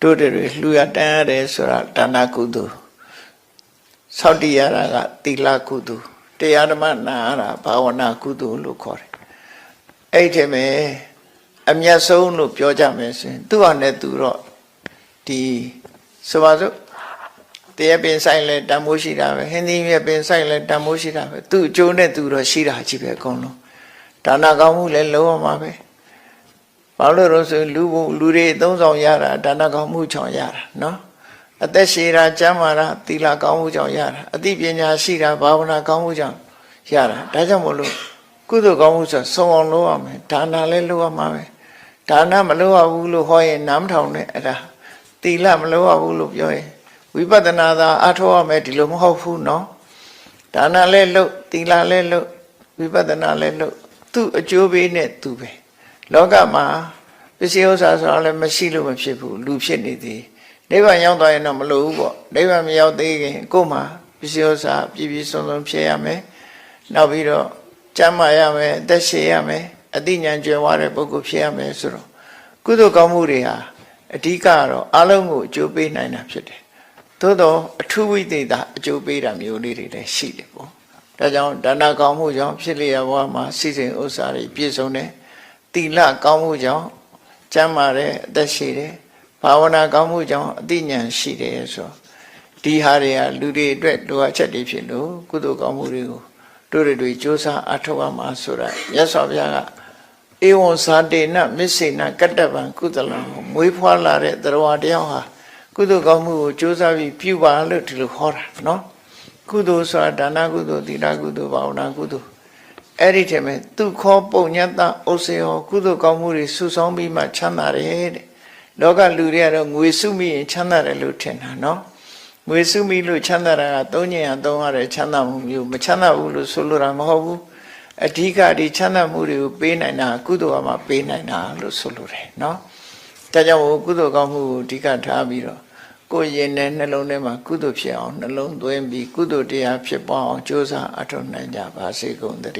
တို့တွေလှူရတန်းရတယ်ဆိုတာဒါနကုသိုလ်ဆောက်တည်ရတာကသီလကုသိုလ်တရားဓမ္မနာရတာဘာဝနာကုသိုလ်လို့ခေါ်တယ်အဲ့ဒီမဲ့အမျက်ဆုံးလို့ပြောကြမယ်ဆိုရင်သူ့ဟာနဲ့သူတော့ဒီဆိုပါစို့တရားပင်ဆိုင်လဲတန်မိုးရှိတာပဲဟင်းသီးမြက်ပင်ဆိုင်လဲတန်မိုးရှိတာပဲသူ့အကျိုးနဲ့သူတော့ရှိတာကြီးပဲအကုန်လုံးဒါနကောင်းမှုလည်းလုံးဝမှာပဲ ဘာလို့လို့ဆိုရင်လူဘုံလူတွေအသုံးဆောင်ရတာဒါနကောင်းမှုကြောင့်ရတာနော်အသက်ရှည်တာကျမ်းမာတာသီလကောင်းမှုကြောင့်ရတာအသိပညာရှိတာဘာဝနာကောင်းမှုကြောင့်ရတာဒါကြောင့်မို့လို့ကုသိုလ်ကောင်းမှုဆိုစုံအောင်လုပ်ရမယ်ဒါနလည်းလုပ်ရမှာပဲဒါနမလုပ်ရဘူးလို့ဟောရင်နားမထောင်နဲ့အဲ့ဒါသီလမလုပ်ရဘူးလို့ပြောရင်ဝိပဿနာသာအထောက်ရမယ်ဒီလိုမဟုတ်ဘူးနော်ဒါနလည်းလုပ်သီလလည်းလုပ်ဝိပဿနာလည်းလုပ်သူ့အကျိုးပေးနဲ့သူပဲ လောကမှာပစ္စည်းဥစ္စာဆိုတာလည်းမရှိလို့မဖြစ်ဘူးလူဖြစ်နေသည်နိဗ္ဗာန်ရောက်သွားရင်တော့မလိုဘူးပေါ့နိဗ္ဗာန်မရောက်သေးခင်ကိုယ်မှာပစ္စည်းဥစ္စာပြည့်ပြည့်စုံစုံဖြစ်ရမယ်နောက်ပြီးတော့ကျမ်းမာရမယ်အသက်ရှင်ရမယ်အသိဉာဏ်ကျွယ်ဝတဲ့ပုဂ္ဂိုလ်ဖြစ်ရမယ်ဆိုတော့ကုသိုလ်ကောင်းမှုတွေဟာအဓိကကတော့အလုံးကိုအကျိုးပေးနိုင်တာဖြစ်တယ်သို့တော့အထူးဝိသေသအကျိုးပေးတာမျိုးလေးတွေလည်းရှိတယ်ပေါ့ဒါကြောင့်ဒါနကောင်းမှုကြောင့်ဖြစ်လျက်ဘဝမှာစိစိမ်ဥစ္စာတွေပြည့်စုံတယ် တိလကောင်းမှုကြောင့်ကျမ်းမာတဲ့အသက်ရှိတယ်ဘာဝနာကောင်းမှုကြောင့်အသိဉာဏ်ရှိတယ်ဆိုဒီဟာတွေကလူတွေအတွက်လိုအပ်ချက်တွေဖြစ်လို့ကုသိုလ်ကောင်းမှုတွေကိုတို့တွေတွေစ조사အထောက်အမှာဆိုတာမြတ်စွာဘုရားကဧဝံဇာတေနမစ္စေနကတ္တဗံကုသလံမွေးဖွားလာတဲ့တရားတယောက်ဟာကုသိုလ်ကောင်းမှုကိုစ조사ပြီးပြုပါလို့ဒီလိုဟောတာနော်ကုသိုလ်ဆိုတာဒါနကုသိုလ်သီလကုသိုလ်ဘာဝနာကုသိုလ် အဲ့ဒီထဲမှာသူခောပုံညတဩစေဟောကုသိုလ်ကောင်းမှုတွေစုဆောင်းပြီးမှချမ်းသာတယ်တဲ့လောကလူတွေကတော့ငွေစုမိရင်ချမ်းသာတယ်လို့ထင်တာနော်ငွေစုမိလို့ချမ်းသာတာကသုံးညင်ရသုံးရတဲ့ချမ်းသာမှုမျိုးမချမ်းသာဘူးလို့ဆိုလိုတာမဟုတ်ဘူးအဓိကဒီချမ်းသာမှုတွေကိုပေးနိုင်တာကုသိုလ်ကမှပေးနိုင်တာလို့ဆိုလိုတယ်နော်ဒါကြောင့်မို့ကုသိုလ်ကောင်းမှုကိုအဓိကထားပြီးတော့ကိုယ်ရင်နဲ့နှလုံးထဲမှာကုသိုလ်ဖြစ်အောင်နှလုံးသွင်းပြီးကုသိုလ်တရားဖြစ်ပေါ်အောင်ကြိုးစားအထောက်နိုင်ကြပါစေကုန်သတည်း